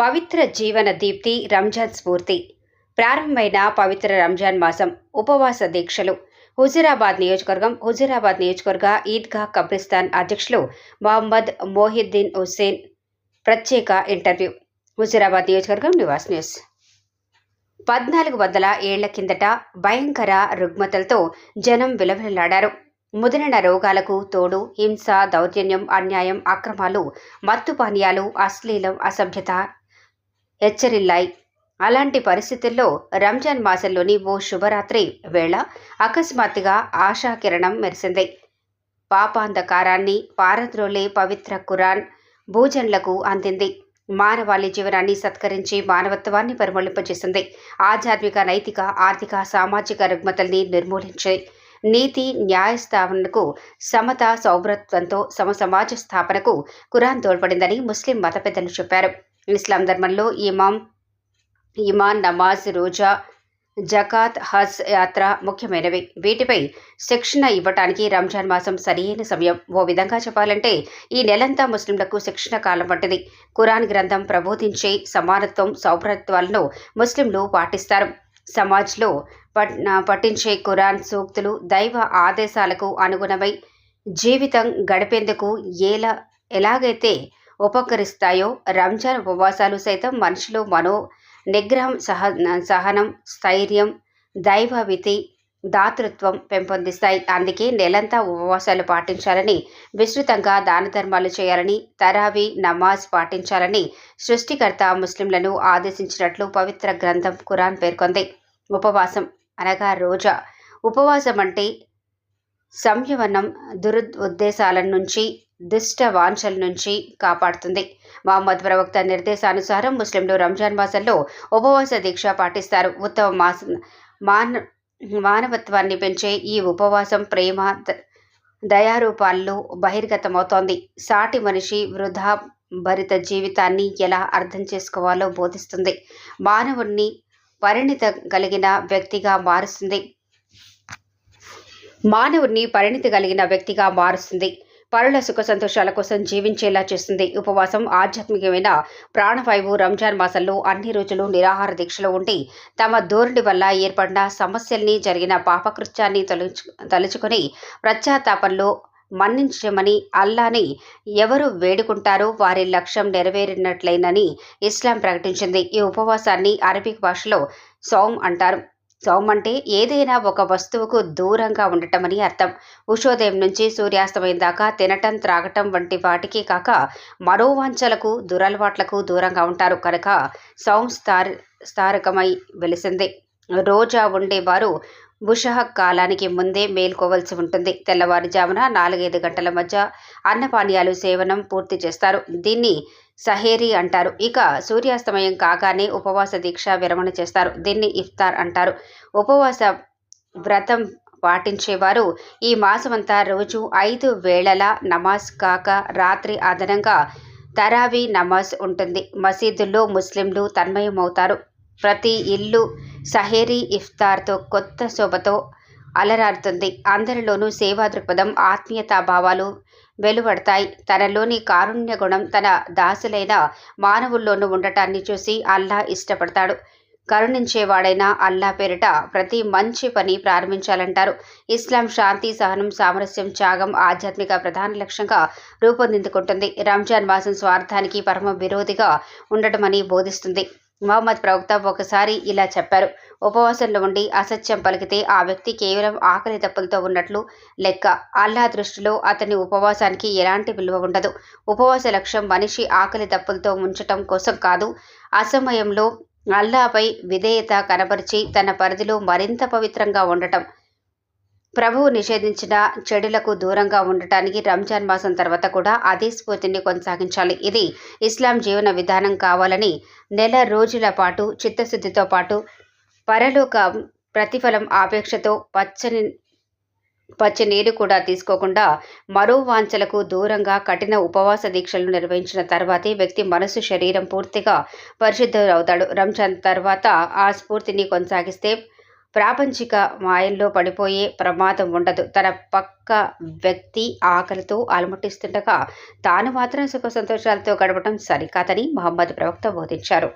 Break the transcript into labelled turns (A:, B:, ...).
A: పవిత్ర జీవన దీప్తి రంజాన్ స్ఫూర్తి. ప్రారంభమైన పవిత్ర రంజాన్ మాసం ఉపవాస దీక్షలు. హుజూరాబాద్ నియోజకవర్గం హుజూరాబాద్ నియోజకవర్గ ఈద్గా కబ్రిస్తాన్ అధ్యక్షులు మహమ్మద్ మోహిద్దీన్ హుస్సేన్ ప్రత్యేక ఇంటర్వ్యూ. హుజూరాబాద్ నియోజకవర్గం నివాస్ న్యూస్. పద్నాలుగు వందల ఏళ్ళ కిందట భయంకర రుగ్మతలతో జనం విలవిలలాడారు. ముదిరిన రోగాలకు తోడు హింస దౌర్జన్యం అన్యాయం అక్రమాలు మత్తు పానీయాలు అశ్లీలం అసభ్యత హెచ్చరిల్లాయి. అలాంటి పరిస్థితుల్లో రంజాన్ మాసంలోని ఓ శుభరాత్రి వేళ అకస్మాత్తుగా ఆశాకిరణం మెరిసింది. పాపాంధకారాన్ని పారద్రోలే పవిత్ర ఖురాన్ భూజన్లకు అందింది. మానవాళి జీవనాన్ని సత్కరించి మానవత్వాన్ని పరిమళింపజేసింది. ఆధ్యాత్మిక నైతిక ఆర్థిక సామాజిక రుగ్మతల్ని నిర్మూలించింది నీతి న్యాయస్థాపనకు సమత సౌభ్రత్వంతో సమసమాజ స్థాపనకు ఖురాన్ తోడ్పడిందని ముస్లిం మత పెద్దలు చెప్పారు. ఇస్లాం ధర్మంలో ఇమాం ఇమాన్ నమాజ్ రోజా జకాత్ హజ్ యాత్ర ముఖ్యమైనవి. వీటిపై శిక్షణ ఇవ్వటానికి రంజాన్ మాసం సరియైన సమయం. ఓ విధంగా చెప్పాలంటే ఈ నెలంతా ముస్లింలకు శిక్షణ కాలం వంటిది. ఖురాన్ గ్రంథం ప్రబోధించే సమానత్వం సౌభ్రత్వాలను ముస్లింలు పాటిస్తారు. సమాజ్లో పట్ పఠించే ఖురాన్ సూక్తులు దైవ ఆదేశాలకు అనుగుణమై జీవితం గడిపేందుకు ఎలా ఎలాగైతే ఉపకరిస్తాయో? రంజాన్ ఉపవాసాలు సైతం మనిషిలో మనో నిగ్రహం సహ సహనం స్థైర్యం దైవవితి దాతృత్వం పెంపొందిస్తాయి. అందుకే నెలంతా ఉపవాసాలు పాటించాలని విస్తృతంగా దాన ధర్మాలు చేయాలని తరావి నమాజ్ పాటించాలని సృష్టికర్త ముస్లింలను ఆదేశించినట్లు పవిత్ర గ్రంథం ఖురాన్ పేర్కొంది. ఉపవాసం అనగా రోజా. ఉపవాసం అంటే సంయమనం దురుద్ ఉద్దేశాల నుంచి దుష్ట వాంఛల నుంచి కాపాడుతుంది. మహమ్మద్ ప్రవక్త నిర్దేశానుసారం ముస్లింలు రంజాన్ మాసంలో ఉపవాస దీక్ష పాటిస్తారు. ఉత్తమ మాస మాన మానవత్వాన్ని పెంచే ఈ ఉపవాసం ప్రేమ దయారూపాల్లో బహిర్గతమవుతోంది. సాటి మనిషి వృధా భరిత జీవితాన్ని ఎలా అర్థం చేసుకోవాలో బోధిస్తుంది. మానవుణ్ణి పరిణిత కలిగిన వ్యక్తిగా మారుస్తుంది. మానవుణ్ణి పరిణితి కలిగిన వ్యక్తిగా మారుస్తుంది. పరుల సుఖ సంతోషాల కోసం జీవించేలా చేస్తుంది. ఉపవాసం ఆధ్యాత్మికమైన ప్రాణవాయువు రంజాన్ మాసంలో అన్ని రోజులు నిరాహార దీక్షలో ఉండి తమ ధోరణి వల్ల ఏర్పడిన సమస్యల్ని జరిగిన పాపకృత్యాన్ని తలుచు తలుచుకొని ప్రత్యాతాపంలో మన్నించమని అల్లాని ఎవరు వేడుకుంటారో వారి లక్ష్యం నెరవేరినట్లయినని ఇస్లాం ప్రకటించింది. ఈ ఉపవాసాన్ని అరబిక్ భాషలో సౌమ్ అంటారు. సౌమ్ అంటే ఏదైనా ఒక వస్తువుకు దూరంగా ఉండటమని అర్థం. ఉషోదయం నుంచి సూర్యాస్తమయం దాకా తినటం త్రాగటం వంటి వాటికి కాక మనోవాంఛలకు దురలవాట్లకు దూరంగా ఉంటారు. కనుక సౌం స్థార స్థారకమై వెలిసిందే. రోజా ఉండేవారు బుషహ కాలానికి ముందే మేల్కోవలసి ఉంటుంది. తెల్లవారుజామున నాలుగైదు గంటల మధ్య అన్నపానీయాలు సేవనం పూర్తి చేస్తారు. దీన్ని సహేరీ అంటారు. ఇక సూర్యాస్తమయం కాగానే ఉపవాస దీక్ష విరమణ చేస్తారు. దీన్ని ఇఫ్తార్ అంటారు. ఉపవాస వ్రతం పాటించేవారు ఈ మాసమంతా రోజు ఐదు వేళల నమాజ్ కాక రాత్రి అదనంగా తరావీ నమాజ్ ఉంటుంది. మసీదుల్లో ముస్లింలు తన్మయమవుతారు. ప్రతి ఇల్లు సహేరీ ఇఫ్తార్తో కొత్త శోభతో అలరారుతుంది. అందరిలోనూ సేవా దృక్పథం ఆత్మీయతా భావాలు వెలువడతాయి. తనలోని కారుణ్య గుణం తన దాసులైన మానవుల్లోనూ ఉండటాన్ని చూసి అల్లా ఇష్టపడతాడు. కరుణించేవాడైన అల్లా పేరిట ప్రతి మంచి పని ప్రారంభించాలంటారు. ఇస్లాం శాంతి సహనం సామరస్యం త్యాగం ఆధ్యాత్మిక ప్రధాన లక్ష్యంగా రూపొందించుకుంటుంది. రంజాన్ మాసం స్వార్థానికి పరమ విరోధిగా ఉండటమని బోధిస్తుంది. మహమ్మద్ ప్రవక్త ఒకసారి ఇలా చెప్పారు. ఉపవాసంలో ఉండి అసత్యం పలికితే ఆ వ్యక్తి కేవలం ఆకలి దప్పులతో ఉన్నట్లు లెక్క. అల్లా దృష్టిలో అతని ఉపవాసానికి ఎలాంటి విలువ ఉండదు. ఉపవాస లక్ష్యం మనిషి ఆకలి దప్పులతో ఉంచటం కోసం కాదు. అసమయంలో అల్లాపై విధేయత కనబరిచి తన పరిధిలో మరింత పవిత్రంగా ఉండటం. ప్రభువు నిషేధించిన చెడులకు దూరంగా ఉండటానికి రంజాన్ మాసం తర్వాత కూడా అదే స్ఫూర్తిని కొనసాగించాలి. ఇది ఇస్లాం జీవన విధానం కావాలని నెల రోజుల పాటు చిత్తశుద్ధితో పాటు పరలోక ప్రతిఫలం ఆపేక్షతో పచ్చని పచ్చి నీరు కూడా తీసుకోకుండా మరో వాంఛలకు దూరంగా కఠిన ఉపవాస దీక్షలు నిర్వహించిన తర్వాతే వ్యక్తి మనసు శరీరం పూర్తిగా పరిశుద్ధులవుతాడు రంజాన్ తర్వాత ఆ స్ఫూర్తిని కొనసాగిస్తే ప్రాపంచిక మాయల్లో పడిపోయే ప్రమాదం ఉండదు. తన పక్క వ్యక్తి ఆకలితో అలమటిస్తుండగా తాను మాత్రం సుఖ సంతోషాలతో గడపడం సరికాదని మహమ్మద్ ప్రవక్త బోధించారు.